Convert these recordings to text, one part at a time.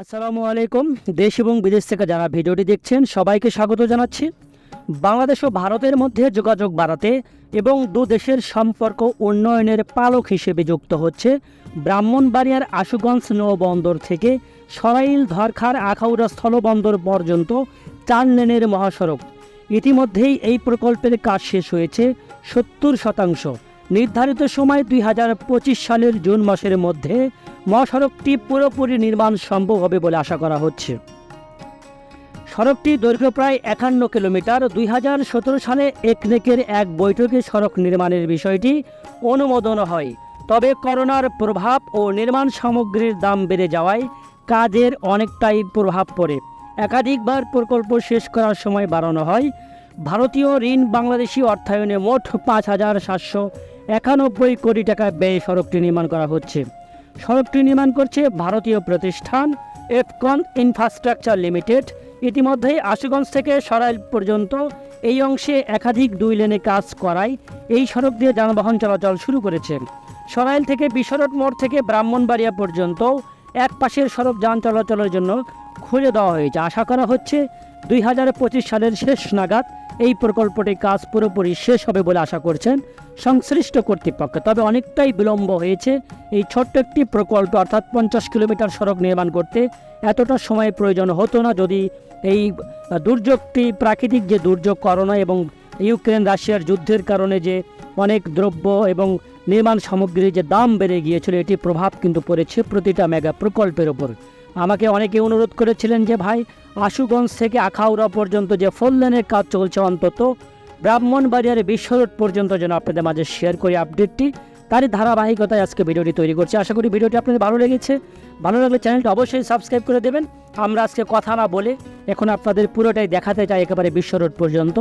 আসসালামু আলাইকুম। দেশ এবং বিদেশ থেকে যারা ভিডিওটি দেখছেন, সবাইকে স্বাগত জানাচ্ছি। বাংলাদেশ ও ভারতের মধ্যে যোগাযোগ বাড়াতে এবং দু দেশের সম্পর্ক উন্নয়নের পালক হিসেবে যুক্ত হচ্ছে ব্রাহ্মণবাড়িয়ার আশুগঞ্জ নৌবন্দর থেকে সরাইল ধরখার আখাউড়া স্থলবন্দর পর্যন্ত চার লেনের মহাসড়ক। ইতিমধ্যেই এই প্রকল্পের কাজ শেষ হয়েছে সত্তর শতাংশ। নির্ধারিত সময় দুই হাজার পঁচিশ সালের জুন মাসের মধ্যে মহাসড়কটি পুরোপুরি নির্মাণ সম্ভব হবে বলে আশা করা হচ্ছে। সড়কটি দৈর্ঘ্য প্রায় একান্ন কিলোমিটার। দুই হাজার সতেরো সালে একনেকের এক বৈঠকে সড়ক নির্মাণের বিষয়টি অনুমোদন হয়। তবে করোনার প্রভাব ও নির্মাণ সামগ্রীর দাম বেড়ে যাওয়ায় কাজের অনেকটাই প্রভাব পড়ে। একাধিকবার প্রকল্প শেষ করার সময় বাড়ানো হয়। ভারতীয় ঋণ বাংলাদেশি অর্থায়নে মোট পাঁচ হাজার সাতশো একানব্বই কোটি টাকা ব্যয়ে সড়কটি নির্মাণ করা হচ্ছে। সড়কটি নির্মাণ করছে ভারতীয় প্রতিষ্ঠান এফকন ইনফ্রাস্ট্রাকচার লিমিটেড। ইতিমধ্যেই আশুগঞ্জ থেকে সরাইল পর্যন্ত এই অংশে একাধিক দুই লেনে কাজ করায় এই সড়ক দিয়ে যানবাহন চলাচল শুরু করেছে। সরাইল থেকে বিশরট মোড় থেকে ব্রাহ্মণবাড়িয়া পর্যন্ত এক পাশের সড়ক যান চলাচলের জন্য খুলে দেওয়া হয়েছে। আশা করা হচ্ছে দুই হাজার পঁচিশ সালের শেষ নাগাদ এই প্রকল্পটির কাজ পুরোপুরি শেষ হবে বলে আশা করছেন সংশ্লিষ্ট কর্তৃপক্ষ। তবে অনেকটাই বিলম্ব হয়েছে এই ছোট্ট একটি প্রকল্প, অর্থাৎ পঞ্চাশ কিলোমিটার সড়ক নির্মাণ করতে। এতটা সময় প্রয়োজন হতো না যদি এই দুর্যোগটি, প্রাকৃতিক যে দুর্যোগ, করোনা এবং ইউক্রেন, রাশিয়ার যুদ্ধের কারণে যে অনেক দ্রব্য এবং নির্মাণ সামগ্রীর যে দাম বেড়ে গিয়েছিল, এটির প্রভাব কিন্তু পড়েছে প্রতিটা মেগা প্রকল্পের ওপর। আমাকে অনেকে অনুরোধ করেছিলেন যে, ভাই, আশুগঞ্জ থেকে আখাউড়া পর্যন্ত যে ফোর লেনের কাজ চলছে অন্তত ব্রাহ্মণবাড়িয়ার বিশ্ব রোড পর্যন্ত যেন আপনাদের মাঝে শেয়ার করি আপডেটটি তারই ধারাবাহিকতায় আজকে ভিডিওটি তৈরি করছি। আশা করি ভিডিওটি আপনাদের ভালো লেগেছে। ভালো লাগলে চ্যানেলটি অবশ্যই সাবস্ক্রাইব করে দেবেন। আমরা আজকে কথা না বলে এখন আপনাদের পুরোটাই দেখাতে চাই একেবারে বিশ্ব রোড পর্যন্ত।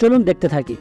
চলুন দেখতে থাকি।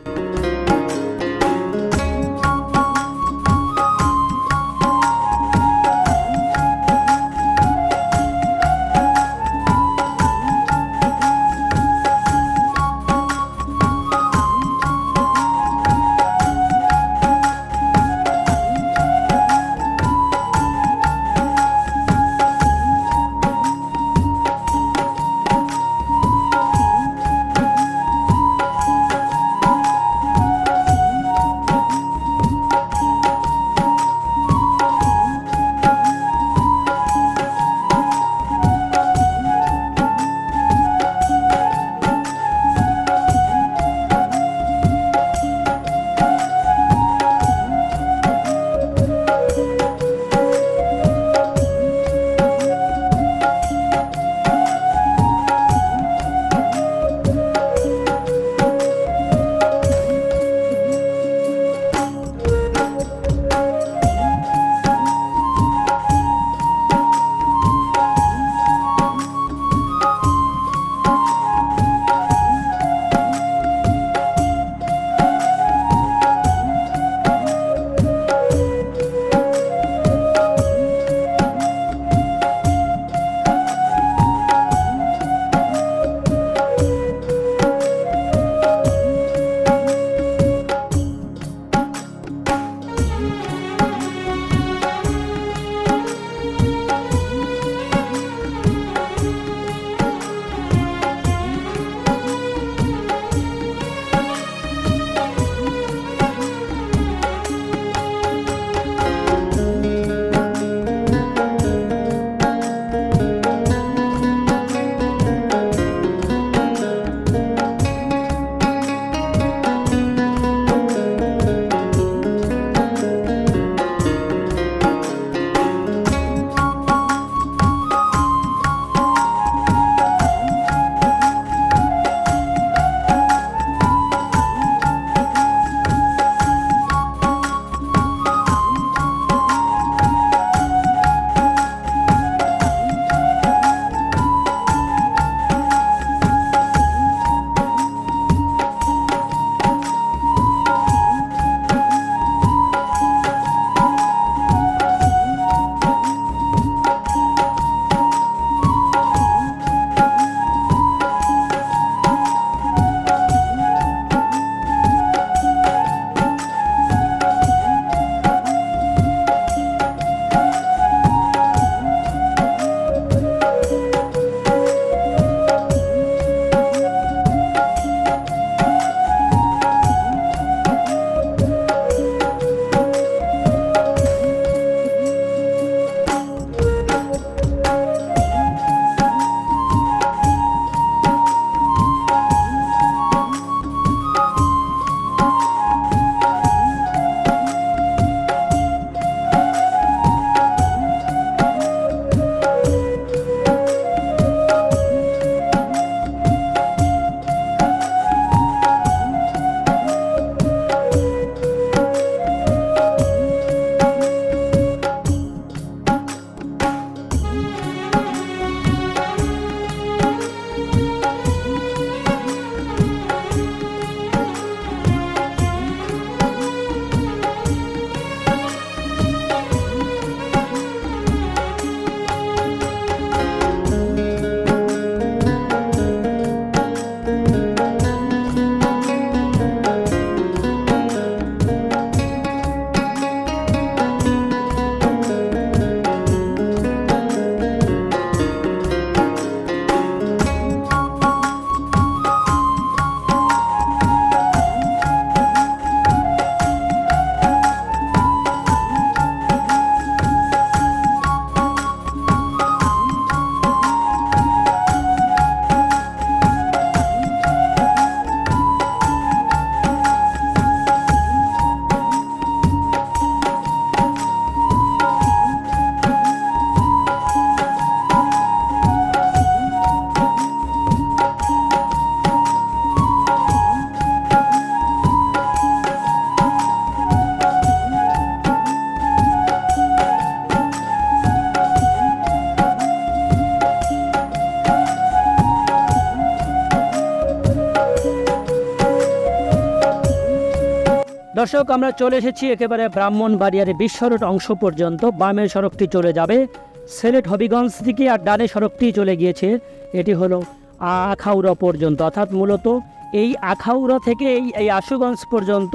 দর্শক, আমরা চলে এসেছি একেবারে ব্রাহ্মণবাড়িয়ার বিশ্ব রোড অংশ পর্যন্ত। বামের সড়কটি চলে যাবে। সিলেট, হবিগঞ্জ থেকে আর ডানে সড়কটি চলে গিয়েছে। এটি হলো আখাউড়া পর্যন্ত। অর্থাৎ মূলত এই আখাউড়া থেকে এই এই আশুগঞ্জ পর্যন্ত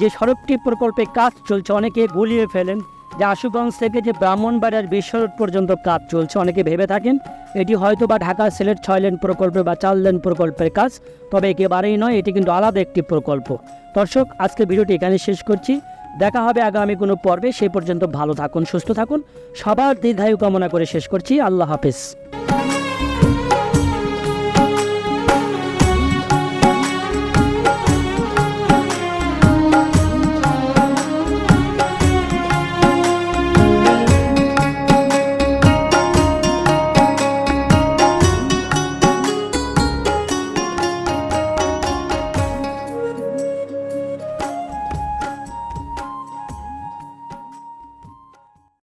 যে সড়কটি প্রকল্পে কাজ চলছে, অনেকে গুলিয়ে ফেলেন। যে আশুগঞ্জ থেকে যে ব্রাহ্মণবাড়িয়ার বিশ্ব রোড পর্যন্ত কাজ চলছে, অনেকে ভেবে থাকেন এটি হয়তো বা ঢাকা সিলেট ছয় লেন প্রকল্পে বা চার লেন প্রকল্পের কাজ, তবে একেবারেই নয়, এটি কিন্তু আলাদা একটি প্রকল্প। দর্শক, আজকে ভিডিওটি এখানে শেষ করছি। দেখা হবে আগামী কোনো পর্বে সেই পর্যন্ত ভালো থাকুন, সুস্থ থাকুন। সবার দীর্ঘায়ু কামনা করে শেষ করছি। আল্লাহ হাফেজ।